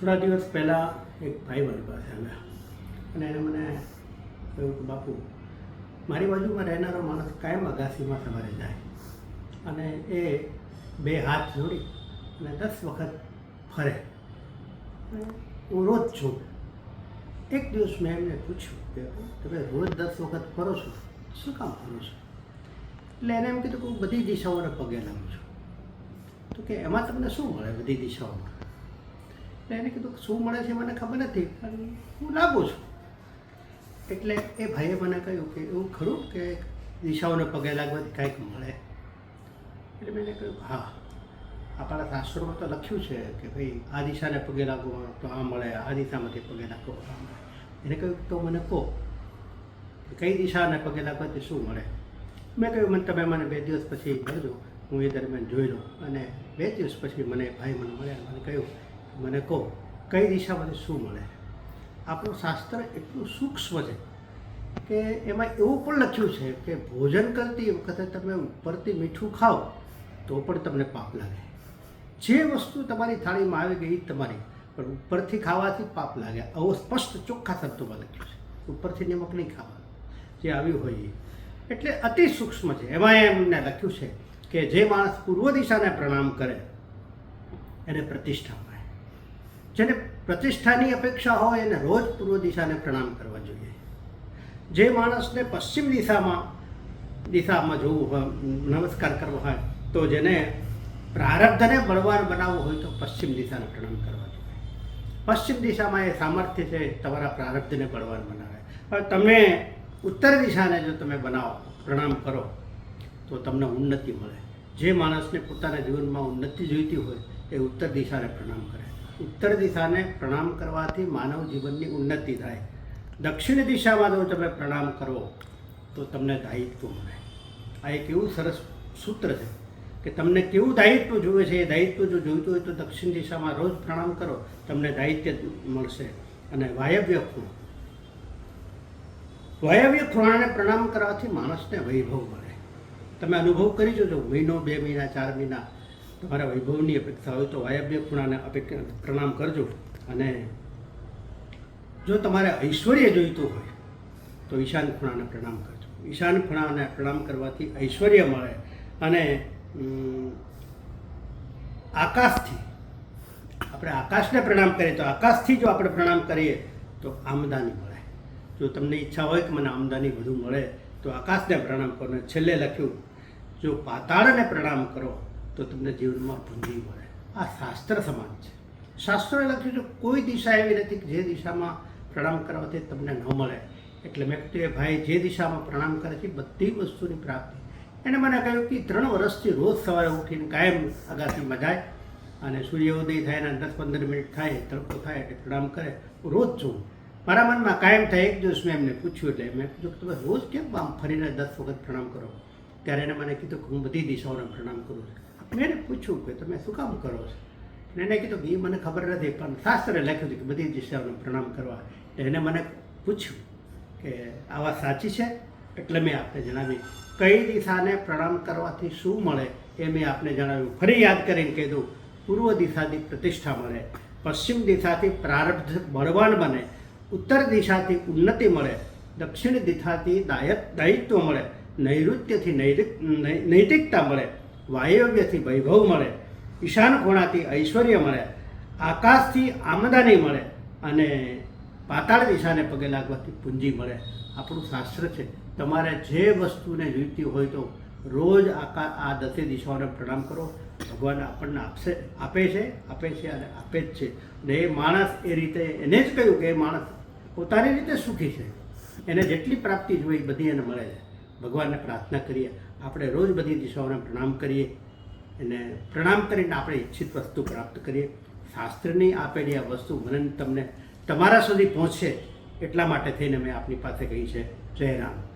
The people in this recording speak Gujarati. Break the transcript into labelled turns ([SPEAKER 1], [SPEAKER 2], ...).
[SPEAKER 1] થોડા દિવસ પહેલાં એક ભાઈ મારી પાસે આવ્યા. અને એને મને કહ્યું કે, બાપુ, મારી બાજુમાં રહેનારો માણસ કાયમ અગાસીમાં સવારે જાય અને એ બે હાથ જોડી અને દસ વખત ફરે. હું રોજ છું. એક દિવસ મેં એમને પૂછ્યું કે, તમે રોજ દસ વખત ફરો છો? શું કામ ફરો છો? એટલે એને એમ કીધું કે, હું બધી દિશાઓને પગે લાગું છું. તો કે, એમાં તમને શું મળે બધી દિશાઓમાં? એટલે એને કીધું શું મળે છે મને ખબર નથી. હું લાગુ છું. એટલે એ ભાઈએ મને કહ્યું કે એવું ખરું કે દિશાઓને પગે લાગવાથી કાંઈક મળે. એટલે મેં કહ્યું હા. આપણા શાસ્ત્રોમાં તો લખ્યું છે કે ભાઈ આ દિશાને પગે લાગો તો આ મળે, આ દિશામાંથી પગે લાગો આ મળે. એને કહ્યું તો મને કહો કે કઈ દિશાને પગે લાગવાથી શું મળે. મેં કહ્યું, મને તમે મને બે દિવસ પછી કરજો હું એ દરમિયાન જોઈ લઉં. અને બે દિવસ પછી મને ભાઈ મને મળ્યા મને કહ્યું મને કહો, કઈ દિશામાંથી શું મળે? આપણું શાસ્ત્ર એટલું સૂક્ષ્મ છે કે એમાં એવું પણ લખ્યું છે કે ભોજન કરતી વખતે તમે ઉપરથી મીઠું ખાઓ, તો પણ તમને પાપ લાગે. જે વસ્તુ તમારી થાળીમાં આવી ગઈ તમારી, પણ ઉપરથી ખાવાથી પાપ લાગે. આવો સ્પષ્ટ ચોખ્ખા શબ્દોમાં લખ્યું છે. ઉપરથી નિમક નહીં ખાવાનું. જે આવ્યું હોય એટલે અતિ સૂક્ષ્મ છે. એમાં એમને લખ્યું છે કે જે માણસ પૂર્વ દિશાને પ્રણામ કરે, એને પ્રતિષ્ઠા જેને પ્રતિષ્ઠાની અપેક્ષા હોય એને રોજ પૂર્વ દિશાને પ્રણામ કરવા જોઈએ. જે માણસને પશ્ચિમ દિશામાં દિશામાં જોવું હોય, નમસ્કાર કરવો હોય, તો જેને પ્રારબ્ધને બળવાન બનાવવું હોય તો પશ્ચિમ દિશાને પ્રણામ કરવા જોઈએ. પશ્ચિમ દિશામાં એ સામર્થ્ય છે, તમારા પ્રારબ્ધને બળવાન બનાવે. હવે તમે ઉત્તર દિશાને જો તમે બનાવો, પ્રણામ કરો, તો તમને ઉન્નતિ મળે. જે માણસને પોતાના જીવનમાં ઉન્નતિ જોઈતી હોય, એ ઉત્તર દિશાને પ્રણામ કરે. ઉત્તર દિશાને પ્રણામ કરવાથી માનવ જીવનની ઉન્નતિ થાય. દક્ષિણ દિશામાં જો તમે પ્રણામ કરો, તો તમને દાયિત્વ મળે. આ એક એવું સરસ સૂત્ર છે કે તમને કેવું દાયિત્વ જોઈએ છે? એ દાયિત્વ જો જોઈતું હોય તો દક્ષિણ દિશામાં રોજ પ્રણામ કરો, તમને દાયિત્વ મળશે. અને વાયવ્ય ખૂણો. વાયવ્ય ખૂણાને પ્રણામ કરવાથી માણસને વૈભવ મળે. તમે અનુભવ કરી જોજો, મહિનો, બે મહિના, ચાર મહિના. તમારા વૈભવની અપેક્ષા હોય તો વાયવ્ય ખૂણાને અપેક્ષા પ્રણામ કરજો. અને જો તમારે ઐશ્વર્ય જોઈતું હોય, તો ઈશાન ખૂણાને પ્રણામ કરજો. ઈશાન ખૂણાને પ્રણામ કરવાથી ઐશ્વર્ય મળે અને આકાશથી, આપણે આકાશને પ્રણામ કરીએ તો આકાશથી જો આપણે પ્રણામ કરીએ, તો આમદાની મળે. જો તમને ઈચ્છા હોય કે મને આમદાની વધુ મળે, તો આકાશને પ્રણામ કરો. છેલ્લે લખ્યું, જો પાતાળને પ્રણામ કરો તો તમને જીવનમાં પૂંજી મળે. આ શાસ્ત્ર સમાન છે. શાસ્ત્રોએ લખ્યું છે, કોઈ દિશા એવી નથી કે જે દિશામાં પ્રણામ કરવાથી તમને ન મળે. એટલે મેં કીધું, એ ભાઈ, જે દિશામાં પ્રણામ કરે છે બધી વસ્તુની પ્રાપ્તિ. એને મને કહ્યું કે ત્રણ વર્ષથી રોજ સવારે ઉઠીને કાયમ અગાસીમાં જાય અને સૂર્યોદય થાય અને દસ પંદર મિનિટ થાય, તડકો થાય એટલે પ્રણામ કરે, રોજ જોઉં. મારા મનમાં કાયમ થાય, એક દિવસ મેં એમને પૂછ્યું એટલે મેં કીધું કે તમે રોજ કેમ આમ ફરીને દસ વખત પ્રણામ કરો? ત્યારે એને મને કીધું કે હું બધી દિશાઓને પ્રણામ કરું છું. મેં એને પૂછ્યું કે તમે શું કામ કરો છો? અને એને કીધું કે એ મને ખબર નથી, પણ શાસ્ત્રે લખ્યું છે કે બધી દિશાઓને પ્રણામ કરવા. એટલે એને મને પૂછ્યું કે આ વાત સાચી છે? એટલે મેં આપને જણાવી કઈ દિશાને પ્રણામ કરવાથી શું મળે એ મેં આપને જણાવ્યું. ફરી યાદ કરીને દઉં, પૂર્વ દિશાથી પ્રતિષ્ઠા મળે, પશ્ચિમ દિશાથી પ્રારબ્ધ બળવાન બને, ઉત્તર દિશાથી ઉન્નતિ મળે, દક્ષિણ દિશાથી દાયત દાયિત્વ મળે, નૈઋત્યથી નૈતિકતા મળે વાયવ્યથી વૈભવ મળે, ઈશાન ખૂણાથી ઐશ્વર્ય મળે, આકાશથી આમદાની મળે અને પાતાળ દિશાને પગે લાગવાથી પૂંજી મળે. આપણું શાસ્ત્ર છે, તમારે જે વસ્તુને જોઈતી હોય તો રોજ આકા, આ દસે દિશાઓને પ્રણામ કરો. ભગવાન આપણને આપશે, આપે છે આપે છે અને આપે જ છે. અને એ માણસ એ રીતે, એને જ કહ્યું કે એ માણસ પોતાની રીતે સુખી છે. એને જેટલી પ્રાપ્તિ જોઈએ બધી એને મળે છે. ભગવાનને પ્રાર્થના કરીએ. આપણે રોજ બધી દિશાઓને પ્રણામ કરીએ અને પ્રણામ કરીને આપણે ઈચ્છિત વસ્તુ પ્રાપ્ત કરીએ. શાસ્ત્રની આપેલી આ વસ્તુ મને તમને તમારા સુધી પહોંચશે એટલા માટે થઈને મેં આપની પાસે કહી છે. જય રામ.